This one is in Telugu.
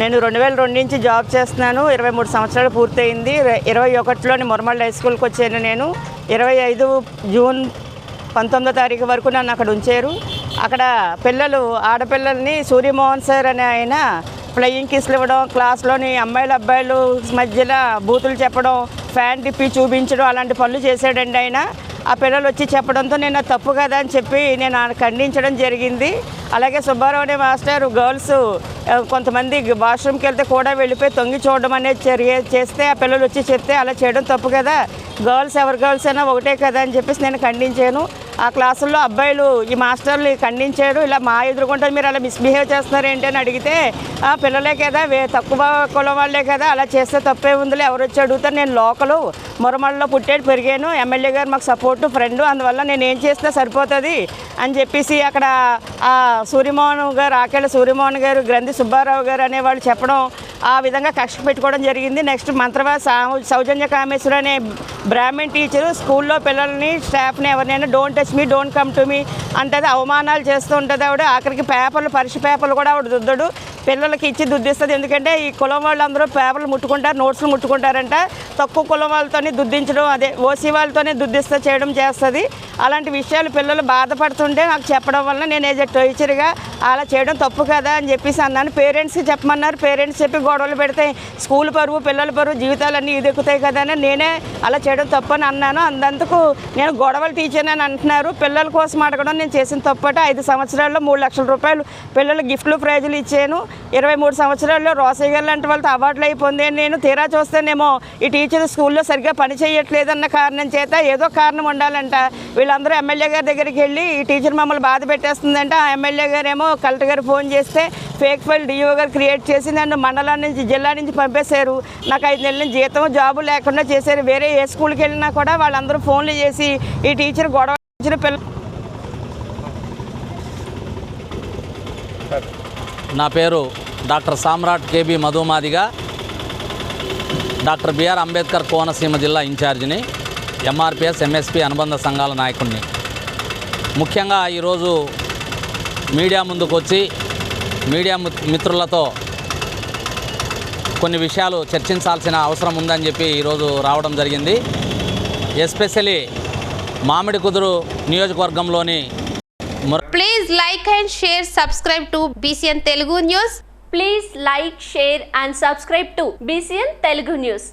నేను రెండు వేల రెండు నుంచి జాబ్ చేస్తున్నాను. ఇరవై మూడు సంవత్సరాలు పూర్తయింది. ఇరవై ఒకటిలోని మురమల్ హై స్కూల్కి వచ్చాను నేను. ఇరవై ఐదు జూన్ పంతొమ్మిదో తారీఖు వరకు నన్ను అక్కడ ఉంచారు. అక్కడ పిల్లలు ఆడపిల్లల్ని సూర్యమోహన్ సార్ అనే ఆయన ఫ్లయింగ్ కిస్లు ఇవ్వడం క్లాస్లోని అమ్మాయిలు అబ్బాయిలు మధ్యలో బూతులు చెప్పడం ఫ్యాన్ తిప్పి చూపించడం అలాంటి పనులు చేశాడండి ఆయన. ఆ పిల్లలు వచ్చి చెప్పడంతో నేను తప్పు కదా అని చెప్పి నేను ఖండించడం జరిగింది. అలాగే సుబ్బారావు అనే మాస్టర్ గర్ల్స్ కొంతమంది వాష్రూమ్కి వెళ్తే కూడా వెళ్ళిపోయి తొంగి చూడడం అనేది చర్య చేస్తే ఆ పిల్లలు వచ్చి చెప్తే అలా చేయడం తప్పు కదా. గర్ల్స్ ఎవరి గర్ల్స్ అయినా ఒకటే కదా అని చెప్పేసి నేను ఖండించాను. ఆ క్లాసుల్లో అబ్బాయిలు ఈ మాస్టర్లు ఖండించారు. ఇలా మా ఎదురుకుంటే మీరు అలా మిస్బిహేవ్ చేస్తున్నారు ఏంటి అని అడిగితే ఆ పిల్లలే కదా వే తక్కువ కులం వాళ్ళే కదా అలా చేస్తే తప్పే ఉందిలే ఎవరు వచ్చి అడుగుతారు. నేను లోకలు మురమల్లో పుట్టేది పెరిగాను. ఎమ్మెల్యే గారు మాకు సపోర్ట్ ఫ్రెండ్ అందువల్ల నేను ఏం చేసినా సరిపోతుంది అని చెప్పేసి అక్కడ సూర్యమోహన్ గారు ఆకేళ్ళ సూర్యమోహన్ గారు గ్రంథి సుబ్బారావు గారు అనేవాళ్ళు చెప్పడం ఆ విధంగా కక్ష పెట్టుకోవడం జరిగింది. నెక్స్ట్ మంత్రవా సౌజన్య కామేశ్వర అనే బ్రాహ్మణ్ టీచరు స్కూల్లో పిల్లల్ని స్టాఫ్ని ఎవరినైనా don't touch me don't come to me అంటది అవమానాలు చేస్తూ ఉంటుంది ఆవిడ. ఆఖరికి పేపర్లు పరీక్ష పేపర్లు కూడా ఆవిడ దుద్దడు. పిల్లలకి ఇచ్చి దుద్దిస్తుంది. ఎందుకంటే ఈ కులం వాళ్ళందరూ పేపర్లు ముట్టుకుంటారు నోట్స్లు ముట్టుకుంటారంట. తక్కువ కులం వాళ్ళతోనే దుద్దించడం అదే ఓసీ వాళ్ళతోనే దుద్దిస్తా చేయడం చేస్తుంది. అలాంటి విషయాలు పిల్లలు బాధపడుతుంటే నాకు చెప్పడం వల్ల నేను ఏజ్ టీచర్గా అలా చేయడం తప్పు కదా అని చెప్పేసి అన్నాను. పేరెంట్స్కి చెప్పమన్నారు. పేరెంట్స్ చెప్పి గొడవలు పెడితే స్కూల్ పరువు పిల్లల పరువు జీవితాలన్నీ ఇదెక్కుతాయి కదా అని నేనే అలా చేయడం తప్పు అని అన్నాను. అందుకు నేను గొడవలు టీచర్ అని అంటున్నారు. పిల్లల కోసం అడగడం నేను చేసిన తప్పట. ఐదు సంవత్సరాల్లో మూడు లక్షల రూపాయలు పిల్లలు గిఫ్ట్లు ప్రైజులు ఇచ్చాను. ఇరవై మూడు సంవత్సరాల్లో రోసయ్య గారు లాంటి వాళ్ళతో అవార్డులు అయి పొందాను నేను. తీరా చూస్తేనేమో ఈ టీచర్ స్కూల్లో సరిగ్గా పని చేయట్లేదన్న కారణం చేత ఏదో కారణం ఉండాలంట. వీళ్ళందరూ ఎమ్మెల్యే గారి దగ్గరికి వెళ్ళి ఈ టీచర్ మమ్మల్ని బాధ పెట్టేస్తుందంటే ఆ ఎమ్మెల్యే గారేమో కలెక్టర్ గారు ఫోన్ చేస్తే ఫేక్ ఫైల్ డిఓ గారు క్రియేట్ చేసి నన్ను మండలం నుంచి జిల్లా నుంచి పంపేశారు. నాకు ఐదు నెలల నుంచి జీతం జాబు లేకుండా చేశారు. వేరే ఏ స్కూల్కి వెళ్ళినా కూడా వాళ్ళందరూ ఫోన్లు చేసి ఈ టీచర్ గొడవ ఇచ్చిన పిల్ల నా పేరు doctor Samrat KB Madhumadiga. Doctor BR Ambedkar Konaseema జిల్లా ఇన్ఛార్జిని. ఎంఆర్పిఎస్ ఎంఎస్పి అనుబంధ సంఘాల నాయకుడిని ముఖ్యంగా ఈరోజు మీడియా ముందుకు వచ్చి మీడియా మి- మిత్రులతో కొన్ని విషయాలు చర్చించాల్సిన అవసరం ఉందని చెప్పి ఈరోజు రావడం జరిగింది. ఎస్పెషలీ మామిడి కుదురు నియోజకవర్గంలోని Mura like and share subscribe to BCN Telugu news please like share and subscribe to BCN Telugu news